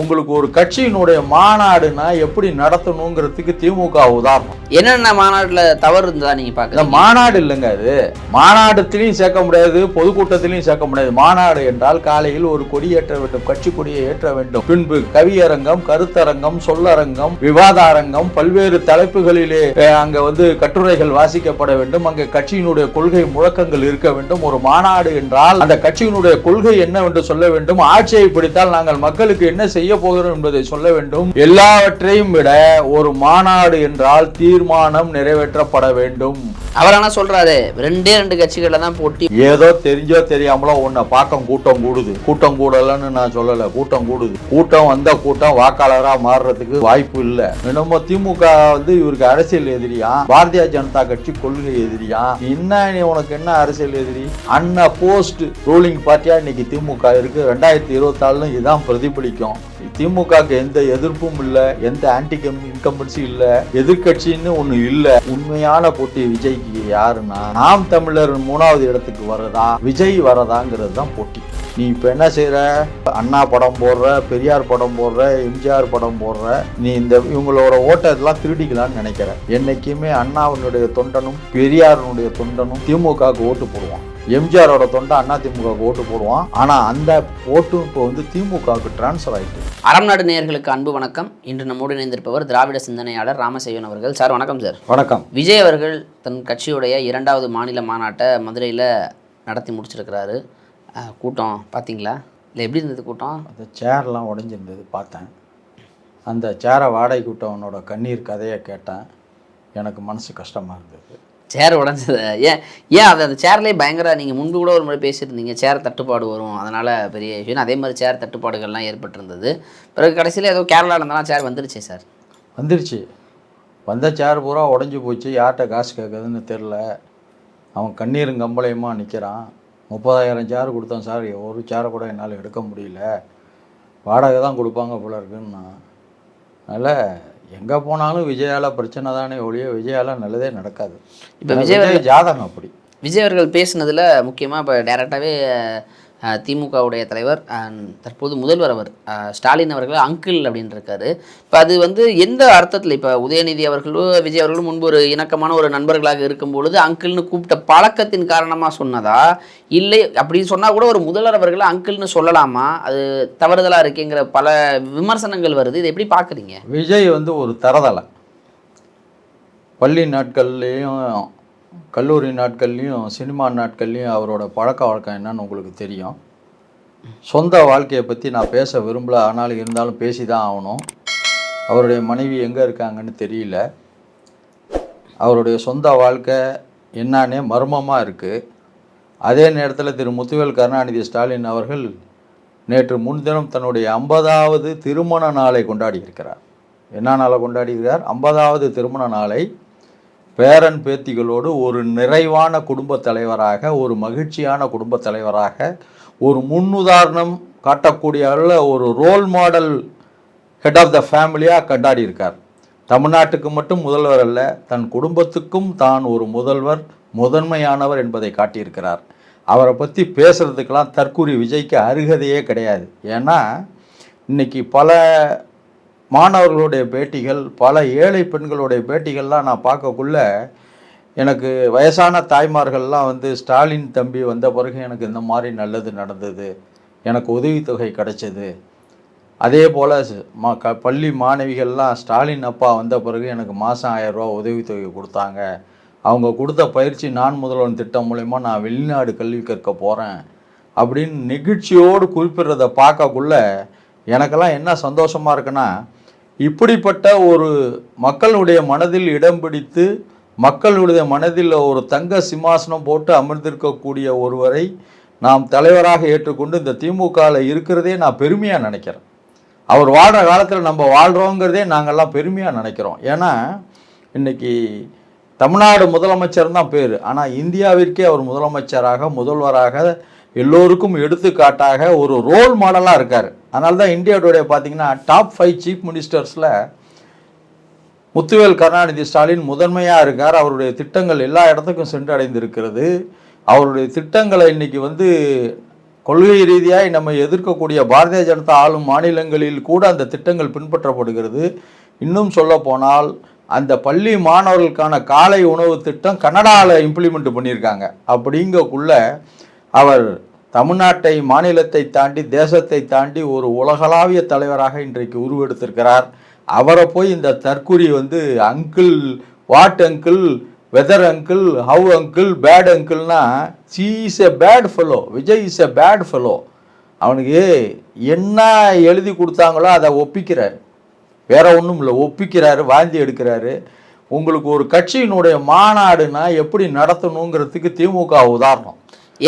உங்களுக்கு ஒரு கட்சியினுடைய மாநாடுனா எப்படி நடத்தணுங்கிறதுக்கு திமுக உதாரணம். என்னென்ன மாநாட்டில் தவறு இருந்ததா நீங்கள் பார்க்க மாநாடு இல்லைங்க அது. மாநாடுத்திலையும் சேர்க்க முடியாது பொதுக்கூட்டத்திலையும் சேர்க்க முடியாது. மாநாடு என்றால் காலையில் ஒரு கொடி ஏற்ற வேண்டும் கட்சி கொடியை ஏற்ற வேண்டும். பின்பு கவியரங்கம் கருத்தரங்கம் சொல்லரங்கம் விவாத அரங்கம் பல்வேறு தலைப்புகளிலே அங்கே அங்க வந்து கட்டுரைகள் வாசிக்கப்பட வேண்டும். அங்கே கட்சியினுடைய கொள்கை முழக்கங்கள் இருக்க வேண்டும். ஒரு மாநாடு என்றால் அந்த கட்சியினுடைய கொள்கை என்னவென்று சொல்ல வேண்டும். ஆட்சியை பிடித்தால் நாங்கள் மக்களுக்கு என்ன செய்ய போகிறோம் என்பதை சொல்ல வேண்டும். எல்லாவற்றையும் விட ஒரு மாநாடு என்றால் தீர்மானம் நிறைவேற்றப்பட வேண்டும். அவர் ஆனா சொல்றாரு ரெண்டே ரெண்டு கட்சிகள்ல தான் போட்டி. ஏதோ தெரிஞ்சோ தெரியாமலோ உன்னை பார்க்க கூட்டம் கூடுது. கூட்டம் கூடலன்னு நான் சொல்லல கூட்டம் கூடுது. கூட்டம் வந்த கூட்டம் வாக்காளரா மாறுறதுக்கு வாய்ப்பு இல்ல. என்னமோ திமுக வந்து இவருக்கு அரசியல் எதிரியா? பாரதிய ஜனதா கட்சி கொள்கை எதிரியா? என்ன உனக்கு என்ன அரசியல் எதிரி? அண்ணா போஸ்ட் ரூலிங் பார்ட்டியா இன்னைக்கு திமுக இருக்கு. ரெண்டாயிரத்தி இருபத்தி இதுதான் பிரதிபலிக்கும். திமுகவுக்கு எந்த எதிர்ப்பும் இல்ல எந்த ஆன்டி இன்கம்பன்சி இல்ல எதிர்க்கட்சின்னு ஒண்ணு இல்ல. உண்மையான போட்டி விஜய்க்கு யாருன்னா நாம் தமிழர் மூணாவது இடத்துக்கு வரதா விஜய் வரதாங்கிறது தான் போட்டி. நீ இப்ப என்ன செய்யற அண்ணா படம் போடுற பெரியார் படம் போடுற எம்ஜிஆர் படம் போடுற நீ இந்த இவங்களோட ஓட்டை இதெல்லாம் திருடிக்கலாம்னு நினைக்கிற. என்னைக்குமே அண்ணாவினுடைய தொண்டனும் பெரியாருனுடைய தொண்டனும் திமுகவுக்கு ஓட்டு போடுவான். எம்ஜிஆரோட தொண்டை அண்ணா திமுகவுக்கு ஓட்டு போடுவான். ஆனா அந்த ஓட்டும் இப்போ வந்து திமுகவுக்கு டிரான்ஸ்ஃபர் ஆயிட்டு. அறம் நாடு நேயர்களுக்கு அன்பு வணக்கம். இன்று நம்மோடு இணைந்திருப்பவர் திராவிட சிந்தனையாளர் ராமசேவன் அவர்கள். சார் வணக்கம் சார். வணக்கம். விஜய் அவர்கள் தன் கட்சியுடைய இரண்டாவது மாநில மாநாட்டை மதுரையில் நடத்தி முடிச்சிருக்கிறாரு. கூட்டம் பார்த்தீங்களா இல்லை எப்படி இருந்தது கூட்டம்? அந்த சேர்லாம் உடைஞ்சிருந்தது பார்த்தேன். அந்த சேரை வாடகை விட்டவனோட கண்ணீர் கதையை கேட்டேன். எனக்கு மனசு கஷ்டமாக இருந்தது. சேர் உடஞ்சது. ஏன் ஏன் அது அந்த சேர்லேயே பயங்கர நீங்கள் முன்பு கூட ஒரு முறை பேசியிருந்தீங்க சேர் தட்டுப்பாடு வரும் அதனால் பெரிய விஷயம் அதே மாதிரி சேர் தட்டுப்பாடுகள்லாம் ஏற்பட்டிருந்தது. பிறகு கடைசியில் ஏதோ கேரளாவில் இருந்தாலும் சேர் வந்துருச்சு சார் வந்துருச்சு. வந்த சேர் பூரா உடஞ்சி போச்சு. யார்கிட்ட காசு கேட்குதுன்னு தெரில. அவன் கண்ணீரும் கம்பளையுமா நிற்கிறான் முப்பதாயிரம் சேர் கொடுத்தோம் சார் ஒரு சேரை கூட என்னால் எடுக்க முடியல. வாடகை தான் கொடுப்பாங்க போல நான் அதனால் எங்கே போனாலும் விஜயால பிரச்சனை தானே ஒழிய விஜயால நல்லதே நடக்காது. இப்ப விஜய் ஜாதகம் அப்படி. விஜய் அவர்கள் பேசினதில் முக்கியமாக இப்போ டேரெக்டாகவே திமுகவுடைய தலைவர் தற்போது முதல்வர் அவர் ஸ்டாலின் அவர்கள் அங்கிள் அப்படின்னு இருக்காரு. இப்போ அது வந்து எந்த அர்த்தத்தில் இப்போ உதயநிதி அவர்களும் விஜய் அவர்களும் முன்பு ஒரு இணக்கமான ஒரு நண்பர்களாக இருக்கும் பொழுது அங்கிள்னு கூப்பிட்ட பழக்கத்தின் காரணமாக சொன்னதா? இல்லை அப்படி சொன்னால் கூட ஒரு முதல்வர் அவர்கள் அங்கிள்னு சொல்லலாமா? அது தவறுதலாக இருக்குங்கிற பல விமர்சனங்கள் வருது. இதை எப்படி பார்க்குறீங்க விஜய் வந்து ஒரு தரதலை. பள்ளி நாட்கள்லேயும் கல்லூரி நாட்கள்லேயும் சினிமா நாட்கள்லேயும் அவரோட பழக்க வழக்கம் என்னன்னு உங்களுக்கு தெரியும். சொந்த வாழ்க்கையை பற்றி நான் பேச விரும்பல. ஆனாலும் இருந்தாலும் பேசி தான் ஆகணும். அவருடைய மனைவி எங்கே இருக்காங்கன்னு தெரியல. அவருடைய சொந்த வாழ்க்கை என்னன்னே மர்மமாக இருக்குது அதே நேரத்தில் திரு முத்துவேல் கருணாநிதி ஸ்டாலின் அவர்கள் நேற்று முன்தினம் தன்னுடைய ஐம்பதாவது திருமண நாளை கொண்டாடி இருக்கிறார். என்ன நாளை கொண்டாடுகிறார் ஐம்பதாவது திருமண நாளை பேரன் பேத்திகளோடு ஒரு நிறைவான குடும்பத் தலைவராக ஒரு மகிழ்ச்சியான குடும்பத் தலைவராக ஒரு முன்னுதாரணம் காட்டக்கூடிய அளவில் ஒரு role model head of the ஃபேமிலியாக கொண்டாடி இருக்கார். தமிழ்நாட்டுக்கு மட்டும் முதல்வர் அல்ல தன் குடும்பத்துக்கும் தான் ஒரு முதல்வர் முதன்மையானவர் என்பதை காட்டியிருக்கிறார். அவரை பற்றி பேசுகிறதுக்கெல்லாம் தற்கூரி விஜய்க்கு அருகதையே கிடையாது. ஏன்னா இன்றைக்கி பல மாணவர்களுடைய பேட்டிகள் பல ஏழை பெண்களுடைய பேட்டிகள்லாம் நான் பார்க்கக்குள்ள எனக்கு வயசான தாய்மார்கள்லாம் வந்து ஸ்டாலின் தம்பி வந்த பிறகு எனக்கு இந்த மாதிரி நல்லது நடந்தது. எனக்கு உதவித்தொகை கிடைச்சது. அதே போல் மா க பள்ளி மாணவிகள்லாம் ஸ்டாலின் அப்பா வந்த பிறகு எனக்கு மாதம் ஆயிரரூவா உதவித்தொகை கொடுத்தாங்க. அவங்க கொடுத்த பயிற்சி நான் முதல்வன் திட்டம் மூலயமா நான் வெளிநாடு கல்வி கற்க போகிறேன் அப்படின்னு நெகிழ்ச்சியோடு குறிப்பிடுறத பார்க்கக்குள்ள எனக்கெல்லாம் என்ன சந்தோஷமாக இருக்குன்னா இப்படிப்பட்ட ஒரு மக்களுடைய மனதில் இடம் பிடித்து மக்களுடைய மனதில் ஒரு தங்க சிம்மாசனம் போட்டு அமர்ந்திருக்கக்கூடிய ஒருவரை நாம் தலைவராக ஏற்றுக்கொண்டு இந்த திமுகவில் இருக்கிறதே நான் பெருமையாக நினைக்கிறேன். அவர் வாழ்கிற காலத்தில் நம்ம வாழ்கிறோங்கிறதே நாங்கள்லாம் பெருமையாக நினைக்கிறோம். ஏன்னா இன்றைக்கி தமிழ்நாடு முதலமைச்சர் தான் பேர். ஆனால் இந்தியாவிற்கே அவர் முதலமைச்சராக முதல்வராக எல்லோருக்கும் எடுத்துக்காட்டாக ஒரு ரோல் மாடலாக இருக்கார். அதனால தான் இந்தியாவுடைய பார்த்தீங்கன்னா டாப் ஃபைவ் சீஃப் மினிஸ்டர்ஸில் முத்துவேல் கருணாநிதி ஸ்டாலின் முதன்மையாக இருக்கார். அவருடைய திட்டங்கள் எல்லா இடத்துக்கும் சென்றடைந்திருக்கிறது. அவருடைய திட்டங்களை இன்னைக்கு வந்து கொள்கை ரீதியாக நம்ம எதிர்க்கக்கூடிய பாரதிய ஜனதா ஆளும் மாநிலங்களில் கூட அந்த திட்டங்கள் பின்பற்றப்படுகிறது. இன்னும் சொல்ல போனால் அந்த பள்ளி மாணவர்களுக்கான காலை உணவு திட்டம் கனடாவில் இம்ப்ளிமெண்ட் பண்ணியிருக்காங்க. அப்படிங்கக்குள்ள அவர் தமிழ்நாட்டை மாநிலத்தை தாண்டி தேசத்தை தாண்டி ஒரு உலகளாவிய தலைவராக இன்றைக்கு உருவெடுத்திருக்கிறார். அவரை போய் இந்த தற்குறி வந்து uncle what uncle weather uncle how uncle bad அங்கிள்னா she is a bad fellow Vijay is a bad fellow. அவனுக்கு என்ன எழுதி கொடுத்தாங்களோ அதை ஒப்பிக்கிறார். வேற ஒன்றும் இல்லை ஒப்பிக்கிறாரு வாந்தி எடுக்கிறாரு. உங்களுக்கு ஒரு கட்சியினுடைய மாநாடுனா எப்படி நடத்தணுங்கிறதுக்கு திமுக உதாரணம்.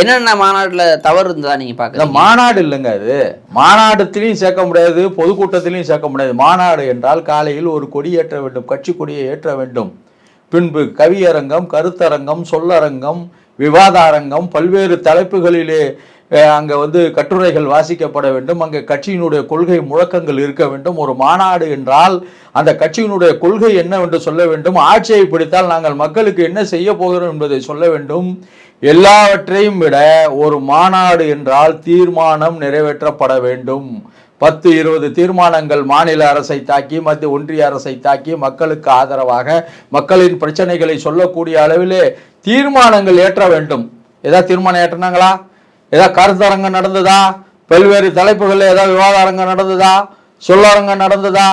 என்னென்ன மாநாட்டில் தவறு இருந்ததா நீங்கள் பார்க்க மாநாடு இல்லைங்க அது. மாநாடுத்திலையும் சேர்க்க முடியாது பொதுக்கூட்டத்திலையும் சேர்க்க முடியாது. மாநாடு என்றால் காலையில் ஒரு கொடி ஏற்ற வேண்டும் கட்சி கொடியை ஏற்ற வேண்டும். பின்பு கவியரங்கம் கருத்தரங்கம் சொல்லரங்கம் விவாத அரங்கம் பல்வேறு தலைப்புகளிலே அங்கே வந்து கட்டுரைகள் வாசிக்கப்பட வேண்டும். அங்கே கட்சியினுடைய கொள்கை முழக்கங்கள் இருக்க வேண்டும். ஒரு மாநாடு என்றால் அந்த கட்சியினுடைய கொள்கை என்னவென்று சொல்ல வேண்டும். ஆட்சியை பிடித்தால் நாங்கள் மக்களுக்கு என்ன செய்ய போகிறோம் என்பதை சொல்ல வேண்டும். எல்லாவற்றையும் விட ஒரு மாநாடு என்றால் தீர்மானம் நிறைவேற்றப்பட வேண்டும். பத்து இருபது தீர்மானங்கள் மாநில அரசை தாக்கி மத்திய ஒன்றிய அரசை தாக்கி மக்களுக்கு ஆதரவாக மக்களின் பிரச்சனைகளை சொல்லக்கூடிய அளவிலே தீர்மானங்கள் ஏற்ற வேண்டும். ஏதாவது தீர்மானம் ஏற்றினாங்களா? ஏதாவது கருத்தரங்கம் நடந்ததா? பல்வேறு தலைப்புகளில் ஏதாவது விவாத அரங்கம் நடந்ததா? சொல்லரங்கம் நடந்ததா?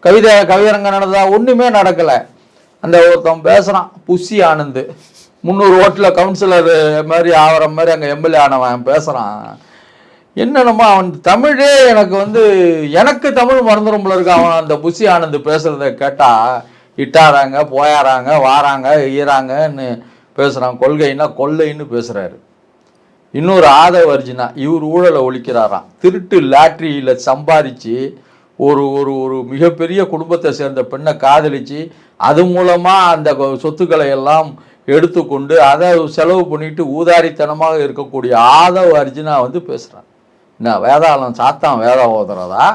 கவிதை கவியரங்கம் நடந்ததா? ஒன்றுமே நடக்கலை. அந்த ஒருத்தன் பேசுகிறான் புஷி ஆனந்து. முந்நூறு ஓட்டில் கவுன்சிலர் மாதிரி ஆகிற மாதிரி அங்கே எம்எல்ஏ ஆனவன் பேசுகிறான் என்னென்னமோ அவன் தமிழே எனக்கு வந்து எனக்கு தமிழ் மறந்துடும் போல இருக்கு. அவன் அந்த புஷி ஆனந்த் பேசுகிறத கேட்டால் இட்டாராங்க போயாராங்க வாராங்க ஈராங்கன்னு பேசுகிறான் கொள்கைன்னா கொள்ளைன்னு பேசுகிறாரு இன்னொரு ஆதவ அர்ஜுனா இவர் ஊழலை ஒழிக்கிறாராம். திருட்டு லாட்ரியில் சம்பாதிச்சு ஒரு ஒரு ஒரு மிகப்பெரிய குடும்பத்தை சேர்ந்த பெண்ணை காதலிச்சு அது மூலமாக அந்த கொ- சொத்துக்களை எல்லாம் எடுத்துக்கொண்டு அதை செலவு பண்ணிட்டு ஊதாரித்தனமாக இருக்கக்கூடிய ஆதவ அர்ஜுனா வந்து பேசுகிறான் என்ன வேதாளம் சாத்தான் வேதம் ஓதுறதா?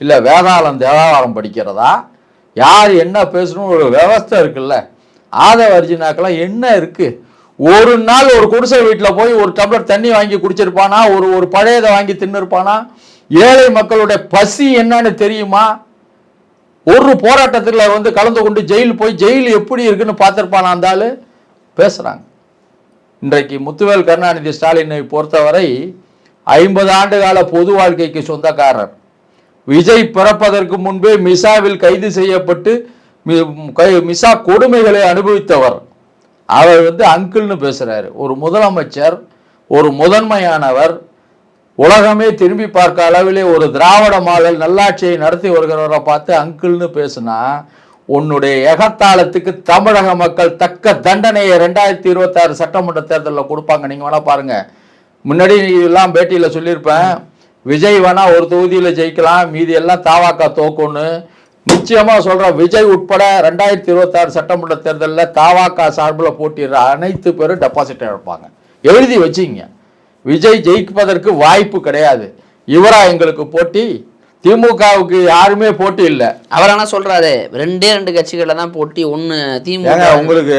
இல்லை வேதாளம் தேவாரம் படிக்கிறதா? யார் என்ன பேசணும் ஒரு விவஸ்தை இருக்குல்ல. ஆதவ அர்ஜுனாக்கெல்லாம் என்ன இருக்குது ஒரு நாள் ஒரு குடிசை வீட்டில் போய் ஒரு டம்ளர் தண்ணி வாங்கி குடிச்சிருப்பானா? ஒரு ஒரு பழையதை வாங்கி தின்னுருப்பானா? ஏழை மக்களுடைய பசி என்னன்னு தெரியுமா? ஒரு போராட்டத்தில் வந்து கலந்து கொண்டு ஜெயில் போய் ஜெயில் எப்படி இருக்குன்னு பார்த்துருப்பானா அந்த பேசுகிறாங்க இன்றைக்கு முத்துவேல் கருணாநிதி ஸ்டாலினை பொறுத்தவரை ஐம்பது ஆண்டு கால பொது வாழ்க்கைக்கு சொந்தக்காரர். விஜய் பிறப்பதற்கு முன்பே மிசாவில் கைது செய்யப்பட்டு மி- கை- மிசா கொடுமைகளை அனுபவித்தவர். அவர் வந்து அங்கிள்னு பேசுகிறாரு ஒரு முதலமைச்சர் ஒரு முதன்மையானவர் உலகமே திரும்பி பார்க்க அளவிலே ஒரு திராவிட மாடல் நல்லாட்சியை நடத்தி வருகிறவரை பார்த்து அங்கிள்னு பேசுனா உன்னுடைய எகத்தாளத்துக்கு தமிழக மக்கள் தக்க தண்டனையை ரெண்டாயிரத்தி இருபத்தாறு சட்டமன்ற தேர்தலில் கொடுப்பாங்க. நீங்க வேணா பாருங்க. முன்னாடி இதெல்லாம் பேட்டியில் சொல்லியிருப்பேன். விஜய் வேணா ஒரு தொகுதியில் ஜெயிக்கலாம். மீதி எல்லாம் தாவாக்கா தோக்கும்னு நிச்சயமா சொல்கிறேன் விஜய் உட்பட ரெண்டாயிரத்தி இருபத்தாறு சட்டமன்ற தேர்தலில் தாவாக்கா சார்பில் போட்டிடுற அனைத்து பேரும் டெபாசிட் இழப்பாங்க எழுதி வச்சிங்க. விஜய் ஜெயிப்பதற்கு வாய்ப்பு கிடையாது. இவரா எங்களுக்கு போட்டி? திமுகவுக்கு யாருமே போட்டி இல்லை. அவர் ஆனால் சொல்றாரு ரெண்டே ரெண்டு கட்சிகளில் தான் போட்டி ஒன்று திமுக. உங்களுக்கு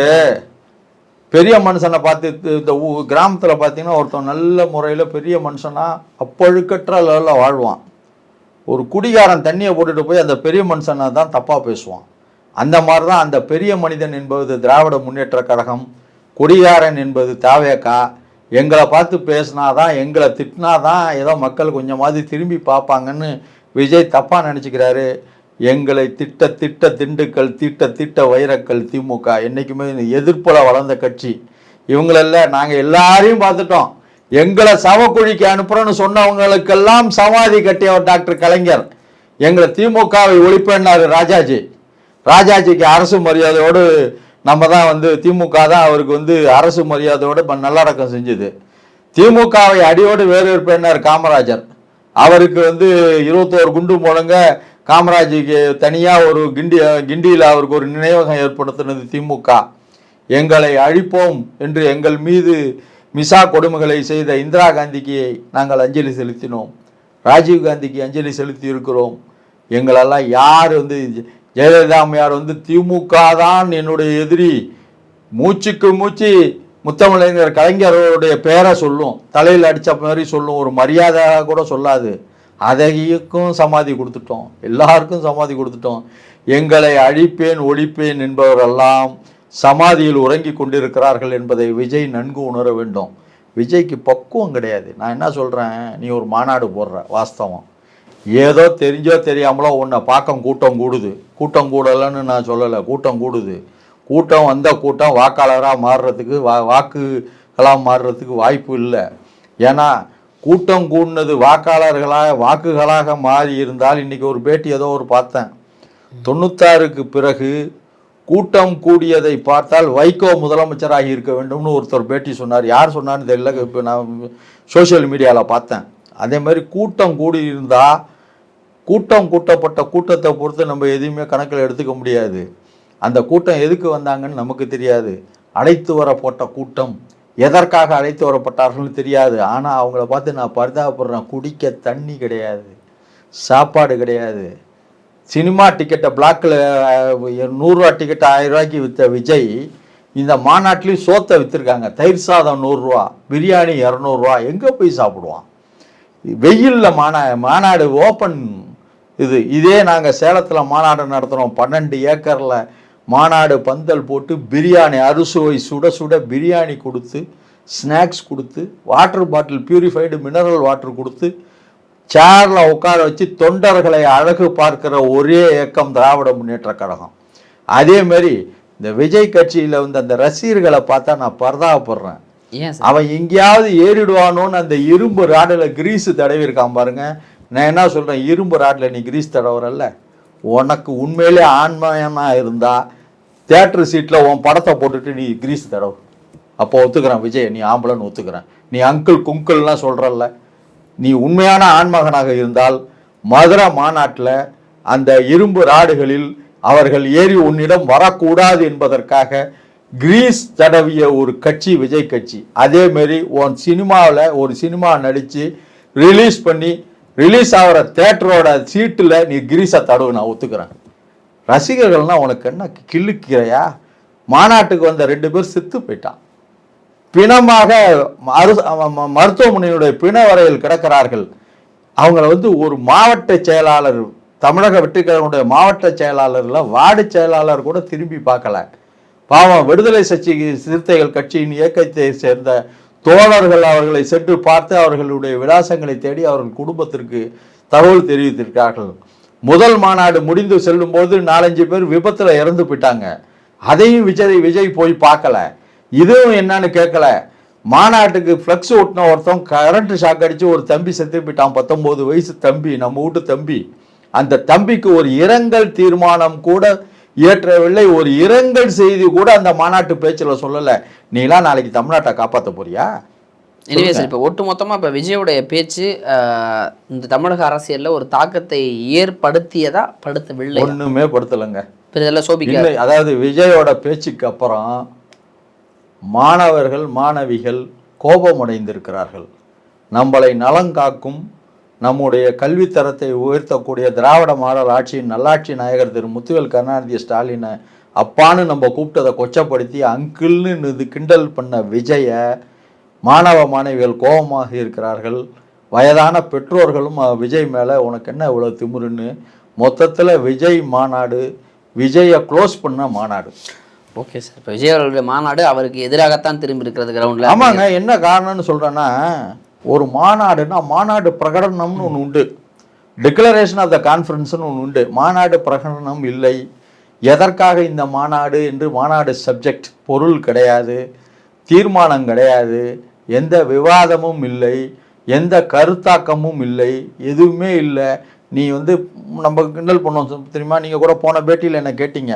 பெரிய மனுஷனை பார்த்து இந்த ஊ- கிராமத்துல பார்த்தீங்கன்னா ஒருத்தன் நல்ல முறையில் பெரிய மனுஷனா அப்பழுக்கற்ற லெவலில் வாழ்வான். ஒரு குடிகாரன் தண்ணியை போட்டுட்டு போய் அந்த பெரிய மனுஷனை தான் தப்பாக பேசுவான். அந்த மாதிரி தான் அந்த பெரிய மனிதன் என்பது திராவிட முன்னேற்ற கழகம் குடிகாரன் என்பது தாவேக்கா எங்களை பார்த்து பேசினாதான் எங்களை திட்டினாதான் ஏதோ மக்கள் கொஞ்சமாவது திரும்பி பார்ப்பாங்கன்னு விஜய் தப்பாக நினச்சிக்கிறாரு. எங்களை திட்ட திட்ட திண்டுக்கல் திட்ட திட்ட வைரக்கல் திமுக. என்றைக்குமே எதிர்ப்பில் வளர்ந்த கட்சி. இவங்களெல்லாம் நாங்கள் எல்லாரையும் பார்த்துட்டோம். எங்களை சவக்குழிக்கு அனுப்புகிறோன்னு சொன்னவங்களுக்கெல்லாம் சமாதி கட்டியவர் டாக்டர் கலைஞர். எங்களை திமுகவை ஒழிப்பேன்னாரு ராஜாஜி. ராஜாஜிக்கு அரசு மரியாதையோடு நம்ம தான் வந்து திமுக தான் அவருக்கு வந்து அரசு மரியாதையோடு இப்போ நல்லடக்கம் செஞ்சுது. திமுகவை அடியோடு வேறு இருப்பேன்னார் காமராஜர். அவருக்கு வந்து இருபத்தோரு குண்டு மூலங்க காமராஜுக்கு தனியாக ஒரு கிண்டி கிண்டியில் அவருக்கு ஒரு நினைவகம் ஏற்படுத்தினது திமுக. எங்களை அழிப்போம் என்று எங்கள் மீது மிசா கொடுமைகளை செய்த இந்திரா காந்திக்கு நாங்கள் அஞ்சலி செலுத்தினோம். ராஜீவ் காந்திக்கு அஞ்சலி செலுத்தி இருக்கிறோம் எங்களெல்லாம் யார் வந்து ஜெ- ஜெயலலிதா அம்மையார் வந்து திமுக தான் என்னுடைய எதிரி. மூச்சுக்கு மூச்சு முத்தமிழறிஞர் கலைஞர்களுடைய பேரை சொல்லும் தலையில் அடித்த மாதிரி சொல்லும் ஒரு மரியாதையாக கூட சொல்லாது. அதையும் சமாதி கொடுத்துட்டோம். எல்லாருக்கும் சமாதி கொடுத்துட்டோம். எங்களை அழிப்பேன் ஒழிப்பேன் என்பவரெல்லாம் சமாதியில் உறங்கி கொண்டிருக்கிறார்கள் என்பதை விஜய் நன்கு உணர வேண்டும். விஜய்க்கு பக்குவம் கிடையாது. நான் என்ன சொல்கிறேன் நீ ஒரு மாநாடு போடுற வாஸ்தவம். ஏதோ தெரிஞ்சோ தெரியாமலோ உன்னை பார்க்க கூட்டம் கூடுது. கூட்டம் கூடலைன்னு நான் சொல்லலை கூட்டம் கூடுது. கூட்டம் வந்த கூட்டம் வாக்காளராக மாறுறதுக்கு வா வாக்குகளாக மாறுறதுக்கு வாய்ப்பு இல்லை. ஏன்னா கூட்டம் கூடினது வாக்காளர்களாக வாக்குகளாக மாறி இருந்தால் இன்றைக்கி ஒரு பேட்டி ஏதோ ஒரு பார்த்தேன். தொண்ணூத்தாறுக்கு பிறகு கூட்டம் கூடியதை பார்த்தால் வைகோ முதலமைச்சராகி இருக்க வேண்டும்னு ஒருத்தர் பேட்டி சொன்னார். யார் சொன்னார்னு தெரியல இப்போ நான் சோஷியல் மீடியாவில் பார்த்தேன். அதே மாதிரி கூட்டம் கூடி இருந்தால் கூட்டம் கூட்டப்பட்ட கூட்டத்தை பொறுத்து நம்ம எதையுமே கணக்கில் எடுத்துக்க முடியாது. அந்த கூட்டம் எதுக்கு வந்தாங்கன்னு நமக்கு தெரியாது. அழைத்து வரப்பட்ட கூட்டம். எதற்காக அழைத்து வரப்பட்டார்கள்னு தெரியாது. ஆனால் அவங்கள பார்த்து நான் பரிதாபப்படுறேன். குடிக்க தண்ணி கிடையாது. சாப்பாடு கிடையாது. சினிமா டிக்கெட்டை பிளாக்கில் நூறுரூவா டிக்கெட் ஆயிரம் ரூபாய்க்கு விற்ற விஜய் இந்த மாநாட்டிலையும் சோத்தை விற்றுருக்காங்க தயிர் சாதம் நூறுரூவா பிரியாணி இரநூறுவா எங்கே போய் சாப்பிடுவான்? வெயிலில் மாநா மாநாடு ஓப்பன் இது இதே நாங்கள் சேலத்தில் மாநாடு நடத்துகிறோம் பன்னெண்டு ஏக்கரில் மாநாடு பந்தல் போட்டு பிரியாணி அறுசுவை சுட சுட பிரியாணி கொடுத்து ஸ்நாக்ஸ் கொடுத்து water bottle purified mineral water கொடுத்து சேரில் உட்கார வச்சு தொண்டர்களை அழகு பார்க்கிற ஒரே இயக்கம் திராவிட முன்னேற்ற கழகம். அதே மாதிரி இந்த விஜய் கட்சியில் வந்து அந்த ரசிகர்களை பார்த்தா நான் பரதாபப்படுறேன். அவன் எங்கேயாவது ஏறிடுவானோன்னு அந்த இரும்பு ராடில் கிரீஸ் தடவி இருக்கான் பாருங்க. நான் என்ன சொல்கிறேன் இரும்பு ராடில் நீ கிரீஸ் தடவுறல்ல. உனக்கு உண்மையிலே ஆன்மயமாக இருந்தா தேட்டர் சீட்டில் உன் படத்தை போட்டுட்டு நீ கிரீஸ் தடவு. அப்போ ஒத்துக்கிறேன் விஜய் நீ ஆம்பளைன்னு ஒத்துக்கிறேன். நீ அங்கிள் குங்கிள்லாம் சொல்கிறல்ல நீ உண்மையான ஆண்மகனாக இருந்தால் மதுரை மாநாட்டில் அந்த இரும்பு ராடுகளில் அவர்கள் ஏறி உன்னிடம் வரக்கூடாது என்பதற்காக கிரீஸ் தடவிய ஒரு கட்சி விஜய் கட்சி. அதேமாரி உன் சினிமாவில் ஒரு சினிமா நடித்து ரிலீஸ் பண்ணி ரிலீஸ் ஆகிற தேட்டரோட சீட்டில் நீ கிரீஸை தடவு நான் ஒத்துக்கிறேன். ரசிகர்கள்னா உனக்கு என்ன கிள்ளுக்கிறையா மாநாட்டுக்கு வந்த ரெண்டு பேர் செத்து போயிட்டான். பிணமாக மரு ம- மருத்துவமனையினுடைய பிண வரையில் கிடக்கிறார்கள். அவங்கள வந்து ஒரு மாவட்ட செயலாளர் தமிழக வெற்றிக்கழகனுடைய மாவட்ட செயலாளரில் வார்டு செயலாளர் கூட திரும்பி பார்க்கல. பாவம் விடுதலை சச்சி சிறுத்தைகள் கட்சியின் இயக்கத்தை சேர்ந்த தோழர்கள் அவர்களை சென்று பார்த்து அவர்களுடைய விலாசங்களை தேடி அவர்கள் குடும்பத்திற்கு தகவல் தெரிவித்திருக்கிறார்கள். முதல் மாநாடு முடிந்து செல்லும்போது நாலஞ்சு பேர் விபத்தில் இறந்து போயிட்டாங்க. அதையும் விஜய் விஜய் போய் பார்க்கல. இதுவும் என்னன்னு கேட்கல. மாநாட்டுக்கு ஃப்ளக்ஸ் ஓட்டின ஒருத்தன் கரண்ட் ஷாக் அடித்து ஒரு தம்பி செத்து போயிட்டான். பத்தொம்போது வயசு தம்பி நம்ம வீட்டு தம்பி. அந்த தம்பிக்கு ஒரு இரங்கல் தீர்மானம் கூட இயற்றவில்லை. ஒரு இரங்கல் செய்தி கூட அந்த மாநாட்டு பேச்சில் சொல்லலை. நீலாம் நாளைக்கு தமிழ்நாட்டை காப்பாற்ற போறியா? எனவே சார் இப்போ ஒட்டுமொத்தமா இப்போ விஜயோடைய பேச்சு இந்த தமிழக அரசியல்ல ஒரு தாக்கத்தை ஏற்படுத்தியதா படுத்தவில்லை ஒண்ணுமே படுத்தலைங்க. பெரிதெல்லாம் சோபிக்க இல்லை அதாவது விஜயோட பேச்சுக்கு அப்புறம் மாணவர்கள் மாணவிகள் கோபமடைந்திருக்கிறார்கள். நம்மளை நலங்காக்கும் நம்முடைய கல்வித்தரத்தை உயர்த்தக்கூடிய திராவிட மாடல் ஆட்சியின் நல்லாட்சி நாயகர் திரு முத்துவேல் கருணாநிதி ஸ்டாலினை அப்பான்னு நம்ம கூப்பிட்டதை கொச்சப்படுத்தி அங்கிள்னு இது கிண்டல் பண்ண விஜய மாணவ மாணவிகள் கோபமாக இருக்கிறார்கள். வயதான பெற்றோர்களும் விஜய் மேலே உனக்கு என்ன இவ்வளோ திமிருன்னு மொத்தத்தில் விஜய் மாநாடு விஜயை க்ளோஸ் பண்ண மாநாடு. ஓகே சார் இப்போ விஜய் அவர்களுடைய மாநாடு அவருக்கு எதிராகத்தான் திரும்பி இருக்கிறது கிரவுண்ட்ல ஆமாங்க என்ன காரணம்னு சொல்கிறேன்னா ஒரு மாநாடுனா மாநாடு பிரகடனம்னு ஒன்று உண்டு. டிக்ளரேஷன் ஆஃப் த கான்ஃபரன்ஸ்னு ஒன்று உண்டு. மாநாடு பிரகடனம் இல்லை. எதற்காக இந்த மாநாடு? என்று மாநாடு சப்ஜெக்ட் பொருள் கிடையாது. தீர்மானம் கிடையாது. எந்த விவாதமும் இல்லை எந்த கருத்தாக்கமும் இல்லை எதுவுமே இல்லை. நீ வந்து நம்ம கிண்டல் பண்ணோம் தெரியுமா? நீங்கள் கூட போன பேட்டியில் என்ன கேட்டீங்க.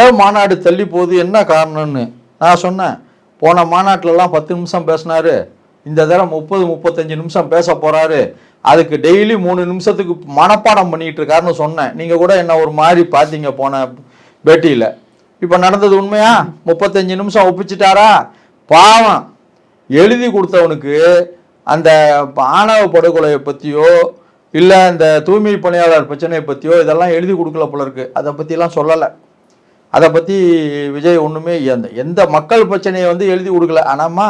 ஏன் மாநாடு தள்ளி போகுது? என்ன காரணம்னு? நான் சொன்னேன். போன மாநாட்டிலலாம் பத்து நிமிஷம் பேசினாரு. இந்த தடவை முப்பது முப்பத்தஞ்சு நிமிஷம் பேச போறாரு. அதுக்கு டெய்லி மூணு நிமிஷத்துக்கு மனப்பாடம் பண்ணிட்டு இருக்காருன்னு சொன்னேன். நீங்கள் கூட என்ன ஒரு மாதிரி பார்த்தீங்க போன பேட்டியில். இப்போ நடந்தது உண்மையா? முப்பத்தஞ்சு நிமிஷம் ஒப்பிச்சிட்டாரா? பாவம். எழுதி கொடுத்தவனுக்கு அந்த ஆணவ படுகொலையை பற்றியோ இல்லை இந்த தூய்மை பணியாளர் பிரச்சனையை பற்றியோ இதெல்லாம் எழுதி கொடுக்கல போல இருக்கு. அதை பற்றிலாம் சொல்லலை. அதை பற்றி விஜய் ஒன்றுமே எந்த எந்த மக்கள் பிரச்சனையை வந்து எழுதி கொடுக்கல. ஆனாமா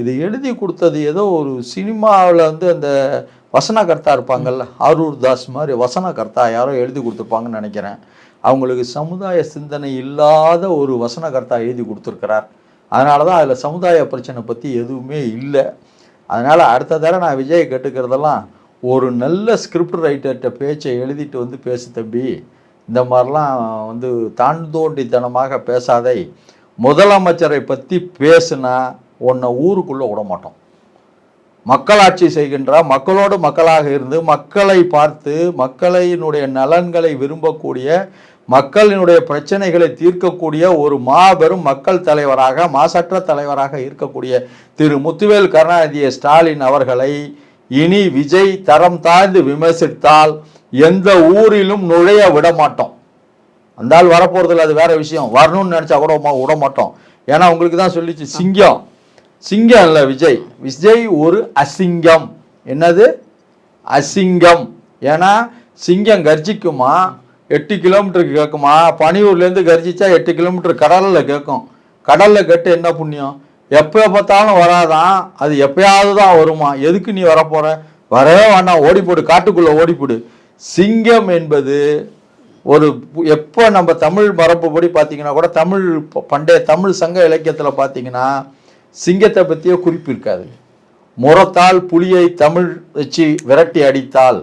இது எழுதி கொடுத்தது ஏதோ ஒரு சினிமாவில் வந்து அந்த வசனகர்த்தா இருப்பாங்கல்ல ஆரூர் தாஸ் மாதிரி வசனகர்த்தா யாரோ எழுதி கொடுத்துருப்பாங்கன்னு நினைக்கிறேன். அவங்களுக்கு சமுதாய சிந்தனை இல்லாத ஒரு வசனகர்த்தா எழுதி கொடுத்துருக்கிறார். அதனால தான் அதில் சமுதாய பிரச்சனை பற்றி எதுவுமே இல்லை. அதனால் அடுத்த தடவை நான் விஜய் கேட்டுக்கிறதெல்லாம் ஒரு நல்ல ஸ்கிரிப்ட் ரைட்டர்கிட்ட பேச்சை எழுதிட்டு வந்து பேசு தம்பி. இந்த மாதிரிலாம் வந்து தாண்டோண்டித்தனமாக பேசாதை. முதலமைச்சரை பற்றி பேசுனா உன்னை ஊருக்குள்ளே விட மாட்டோம். மக்களாட்சி செய்கின்ற மக்களோடு மக்களாக இருந்து மக்களை பார்த்து மக்களினுடைய நலன்களை விரும்பக்கூடிய மக்களினுடைய பிரச்சனைகளை தீர்க்கக்கூடிய ஒரு மாபெரும் மக்கள் தலைவராக மாசற்ற தலைவராக இருக்கக்கூடிய திரு முத்துவேல் கருணாநிதியை ஸ்டாலின் அவர்களை இனி விஜய் தரம் தாழ்ந்து விமர்சித்தால் எந்த ஊரிலும் நுழைய விட மாட்டோம். அந்த ஆள் வரப்போறதில்ல அது வேற விஷயம். வரணும்னு நினைச்சா கூட மா- விட மாட்டோம். ஏன்னா உங்களுக்கு தான் சொல்லிச்சு சிங்கம். சிங்கம் இல்லை விஜய். விஜய் ஒரு அசிங்கம். என்னது? அசிங்கம். ஏன்னா சிங்கம் கர்ஜிக்குமா? எட்டு கிலோமீட்டருக்கு கேட்குமா. பனியூர்லேருந்து கரிச்சிச்சா எட்டு கிலோமீட்டர் கடலில் கேட்கும். கடலில் கேட்டு என்ன புண்ணியம்? எப்போ பார்த்தாலும் வராதான். அது எப்பயாவது தான் வருமா? எதுக்கு நீ வரப்போகிற வரவே வேண்டாம். ஓடிப்போடு. காட்டுக்குள்ளே ஓடிப்போடு. சிங்கம் என்பது ஒரு எப்போ நம்ம தமிழ் மரபுப்படி பார்த்தீங்கன்னா கூட தமிழ் பண்டைய தமிழ் சங்க இலக்கியத்தில் பார்த்தீங்கன்னா சிங்கத்தை பற்றியே குறிப்பு இருக்காது. முறத்தால் புலியை தமிழ் வச்சு விரட்டி அடித்தால்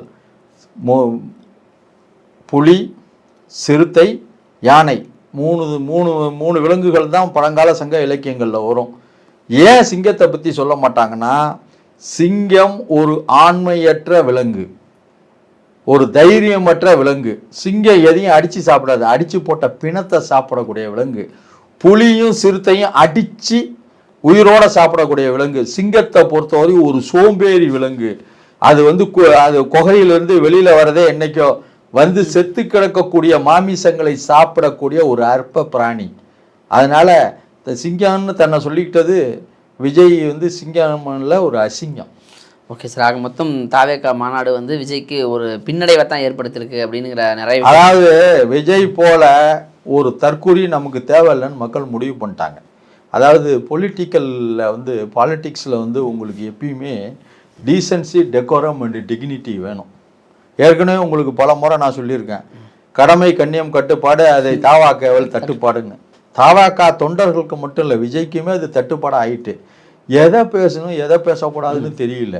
புலி சிறுத்தை யானை. மூணு மூணு மூணு விலங்குகள் தான் பழங்கால சங்க இலக்கியங்களில் வரும். ஏன் சிங்கத்தை பற்றி சொல்ல மாட்டாங்கன்னா சிங்கம் ஒரு ஆண்மையற்ற விலங்கு. ஒரு தைரியமற்ற விலங்கு. சிங்கம் எதையும் அடித்து சாப்பிடாது. அடித்து போட்ட பிணத்தை சாப்பிடக்கூடிய விலங்கு. புலியும் சிறுத்தையும் அடித்து உயிரோடு சாப்பிடக்கூடிய விலங்கு. சிங்கத்தை பொறுத்தவரை ஒரு சோம்பேறி விலங்கு. அது வந்து கு- அது குகையிலிருந்து வெளியில் வரதே என்றைக்கோ வந்து செத்து கிடக்கக்கூடிய மாமிசங்களை சாப்பிடக்கூடிய ஒரு அற்ப பிராணி. அதனால இந்த சிங்கம்னு தன்னை சொல்லிக்கிட்டது விஜய் வந்து சிங்கம்ல ஒரு அசிங்கம். ஓகே சார் ஆக மொத்தம் தாவேக்கா மாநாடு வந்து விஜய்க்கு ஒரு பின்னடைவை தான் ஏற்படுத்தியிருக்கு அப்படிங்கிற நிறைய. அதாவது விஜய் போல ஒரு தற்குறி நமக்கு தேவையில்லைன்னு மக்கள் முடிவு பண்ணிட்டாங்க. அதாவது பொலிட்டிக்கலில் வந்து பாலிட்டிக்ஸில் வந்து உங்களுக்கு எப்பயுமே டீசன்சி டெக்கோரம் அண்ட் டிக்னிட்டி வேணும். ஏற்கனவே உங்களுக்கு பல முறை நான் சொல்லியிருக்கேன். கடமை கண்ணியம் கட்டுப்பாடு அதை தாவாக்கேவல் தட்டுப்பாடுன்னு தாவாக்கா தொண்டர்களுக்கு மட்டும் இல்லை விஜய்க்குமே அது தட்டுப்பாடு ஆயிட்டு. எதை பேசணும் எதை பேசக்கூடாதுன்னு தெரியல.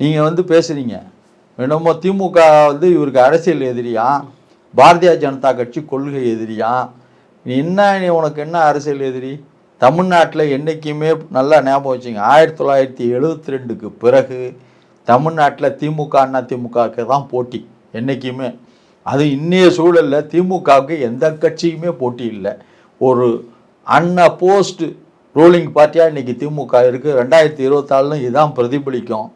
நீங்கள் வந்து பேசுறீங்க. என்னமோ திமுக வந்து இவருக்கு அரசியல் எதிரியா? பாரதிய ஜனதா கட்சி கொள்கை எதிரியா? நீ என்ன நீ உனக்கு என்ன அரசியல் எதிரி? தமிழ்நாட்டில் என்றைக்குமே நல்லா ஞாபகம் வச்சுங்க. ஆயிரத்தி தொள்ளாயிரத்தி எழுபத்தி ரெண்டுக்கு பிறகு தமிழ்நாட்டில் திமுக அண்ணா திமுகவுக்கு தான் போட்டி என்றைக்குமே அது இன்றைய சூழலில் திமுகவுக்கு எந்த கட்சியுமே போட்டி இல்லை. ஒரு அன்ன போஸ்ட்டு ரூலிங் பார்ட்டியாக இன்னைக்கு திமுக இருக்குது ரெண்டாயிரத்தி இருபத்தாலும் இதுதான் பிரதிபலிக்கும்.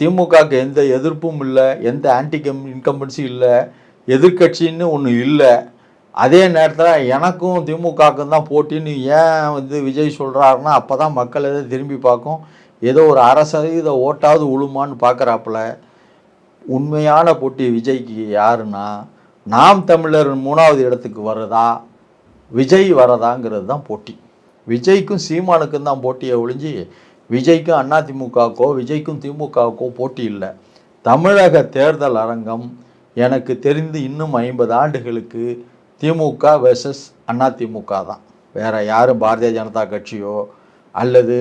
திமுகவுக்கு எந்த எதிர்ப்பும் இல்லை எந்த ஆன்டி கம் இன்கம்பன்சி இல்லை எதிர்க்கட்சின்னு ஒன்று இல்லை. அதே நேரத்தில் எனக்கும் திமுகவுக்கும் தான் போட்டின்னு ஏன் வந்து விஜய் சொல்கிறாருன்னா அப்போ தான் மக்கள் எதை திரும்பி பார்க்கும். ஏதோ ஒரு அரை ஓட்டாவது உழுமான்னு பார்க்குறாப்புல. உண்மையான போட்டி விஜய்க்கு யாருன்னா நாம் தமிழர் மூணாவது இடத்துக்கு வர்றதா? விஜய் வரதாங்கிறது தான் போட்டி. விஜய்க்கும் சீமானுக்கும் தான் போட்டியை ஒழிஞ்சு விஜய்க்கும் அதிமுகவுக்கோ விஜய்க்கும் திமுகவுக்கோ போட்டி இல்லை. தமிழக தேர்தல் அரங்கம் எனக்கு தெரிந்து இன்னும் ஐம்பது ஆண்டுகளுக்கு திமுக வெர்சஸ் அதிமுக தான். வேறு யாரும் பாரதிய ஜனதா கட்சியோ அல்லது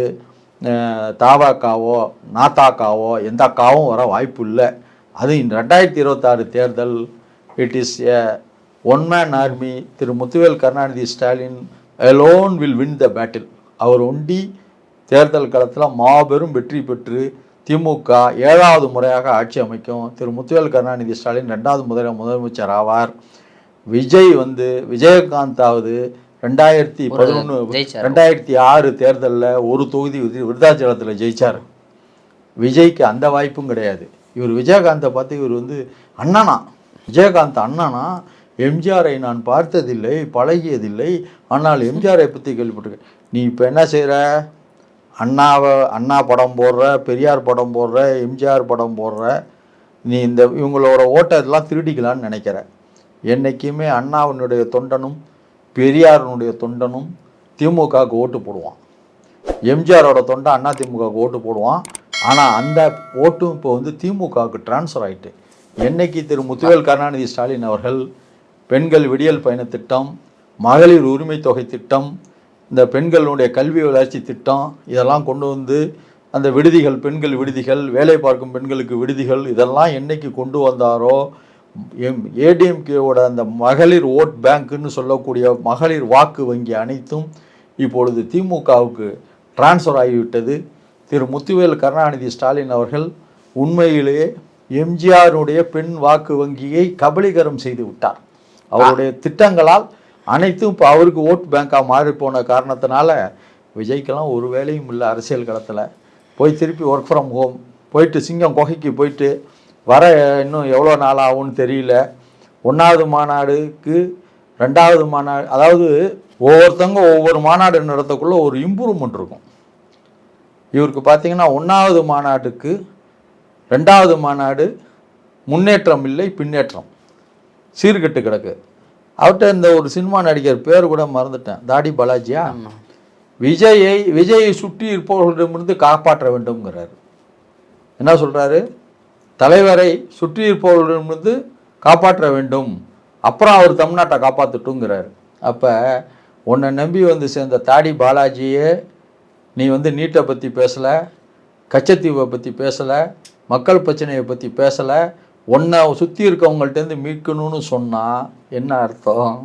தாவாக்காவோ நாத்தாக்காவோ எந்த அக்காவும் வர வாய்ப்பு இல்லை அது இந்த ரெண்டாயிரத்தி இருபத்தாறு தேர்தல் it is a one man army Thiru Muthuvel Karunanidhi Stalin alone will win the battle அவர் ஒண்டி தேர்தல் களத்தில் மாபெரும் வெற்றி பெற்று திமுக ஏழாவது முறையாக ஆட்சி அமைக்கும். திரு முத்துவேல் கருணாநிதி ஸ்டாலின் ரெண்டாவது முதல முதலமைச்சர் ஆவார். விஜய் வந்து விஜயகாந்தாவது ரெண்டாயிரத்தி பதினொன்று. ரெண்டாயிரத்தி ஆறு தேர்தலில் ஒரு தொகுதி விரு- விருதாச்சலத்தில் ஜெயிச்சார். விஜய்க்கு அந்த வாய்ப்பும் கிடையாது. இவர் விஜயகாந்தை பார்த்து இவர் வந்து அண்ணனா. விஜயகாந்த் அண்ணனா எம்ஜிஆரை நான் பார்த்ததில்லை பழகியதில்லை. ஆனால் எம்ஜிஆரை பற்றி கேள்விப்பட்டிருக்கேன். நீ இப்போ என்ன செய்கிற அண்ணாவை அண்ணா படம் போடுற பெரியார் படம் போடுற எம்ஜிஆர் படம் போடுற நீ இந்த இவங்களோட ஓட்டை இதெல்லாம் திருடிக்கலான்னு நினைக்கிற. என்றைக்குமே அண்ணாவினுடைய தொண்டனும் பெரியாரினுடைய தொண்டனும் திமுகவுக்கு ஓட்டு போடுவான். எம்ஜிஆரோட தொண்டை அண்ணா திமுகவுக்கு ஓட்டு போடுவான். ஆனால் அந்த ஓட்டும் இப்போ வந்து திமுகவுக்கு ட்ரான்ஸ்ஃபர் ஆயிட்டு. என்னைக்கு திரு முத்துவேல் கருணாநிதி ஸ்டாலின் அவர்கள் பெண்கள் விடியல் பயண திட்டம் மகளிர் உரிமை தொகை திட்டம் இந்த பெண்களுடைய கல்வி வளர்ச்சி திட்டம் இதெல்லாம் கொண்டு வந்து அந்த விடுதிகள் பெண்கள் விடுதிகள் வேலை பார்க்கும் பெண்களுக்கு விடுதிகள் இதெல்லாம் என்னைக்கு கொண்டு வந்தாரோ ஏடிஎம்கேவோட அந்த மகளிர் ஓட் பேங்க்குன்னு சொல்லக்கூடிய மகளிர் வாக்கு வங்கி அனைத்தும் இப்பொழுது திமுகவுக்கு டிரான்ஸ்ஃபர் ஆகிவிட்டது. திரு. முத்துவேல் கருணாநிதி ஸ்டாலின் அவர்கள் உண்மையிலேயே எம்ஜிஆருடைய பெண் வாக்கு வங்கியை கபலீகரம் செய்து விட்டார். அவருடைய திட்டங்களால் அனைத்தும் இப்போ அவருக்கு ஓட் பேங்காக மாறி போன காரணத்தினால விஜய்க்கெல்லாம் ஒரு வேலையும் இல்லை அரசியல் களத்தில். போய் திருப்பி ஒர்க் ஃப்ரம் ஹோம் போயிட்டு சிங்கம் குகைக்கு போயிட்டு வர இன்னும் எவ்வளோ நாள் ஆகும்னு தெரியல. ஒன்றாவது மாநாடுக்கு ரெண்டாவது மாநாடு அதாவது ஒவ்வொருத்தவங்க ஒவ்வொரு மாநாடு நடத்தக்குள்ள ஒரு இம்ப்ரூவ்மெண்ட் இருக்கும். இவருக்கு பார்த்தீங்கன்னா ஒன்றாவது மாநாட்டுக்கு ரெண்டாவது மாநாடு முன்னேற்றம் இல்லை பின்னேற்றம். சீர்கெட்டு கிடக்கு. அவர்கிட்ட இந்த ஒரு சினிமா நடிகர் பேர் கூட மறந்துட்டேன். தாடி பாலாஜியா. விஜயை விஜயை சுற்றி இருப்பவர்களிடமிருந்து காப்பாற்ற வேண்டும்ங்கிறாரு. என்ன சொல்றாரு? தலைவரை சுற்றியிருப்பவர்களிடமிருந்து காப்பாற்ற வேண்டும். அப்புறம் அவர் தமிழ்நாட்டை காப்பாற்றட்டுங்கிறாரு அப்போ உன்னை நம்பி வந்து சேர்ந்த தாடி பாலாஜியே நீ வந்து நீட்டை பற்றி பேசலை கச்சத்தீவை பற்றி பேசலை மக்கள் பிரச்சனையை பற்றி பேசலை உன்னை சுற்றி இருக்கவங்கள்ட்டேருந்து மீட்கணும்னு சொன்னால் என்ன அர்த்தம்?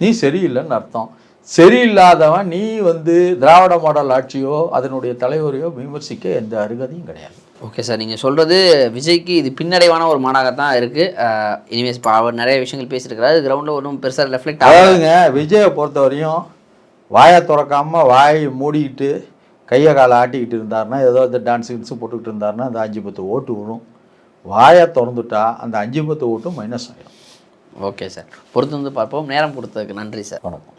நீ சரியில்லைன்னு அர்த்தம். சரியில்லாதவன் நீ வந்து திராவிட மாடல் ஆட்சியோ அதனுடைய தலைவரையோ விமர்சிக்க எந்த அருகதையும் கிடையாது. ஓகே சார் நீங்கள் சொல்கிறது விஜய்க்கு இது பின்னடைவான ஒரு மாநாக தான் இருக்குது இப்போ அவர் நிறைய விஷயங்கள் பேசியிருக்கிறாரு. கிரவுண்டில் ஒன்றும் பெருசாக ரெஃப்ளெக்ட் ஆகாது அதாவதுங்க விஜயை பொறுத்த வரையும் வாயை திறக்காம வாயை மூடிக்கிட்டு கையை காலை ஆட்டிக்கிட்டு இருந்தாருன்னா ஏதோ இந்த டான்ஸ் கின்ஸு போட்டுக்கிட்டு இருந்தாருன்னா அந்த அஞ்சு பத்து ஓட்டு விழும் வாயை திறந்துட்டா அந்த அஞ்சு பத்து ஓட்டும் மைனஸ் ஆகிடும் ஓகே சார். பொறுத்து வந்து பார்ப்போம். நேரம் கொடுத்ததுக்கு நன்றி சார். வணக்கம்.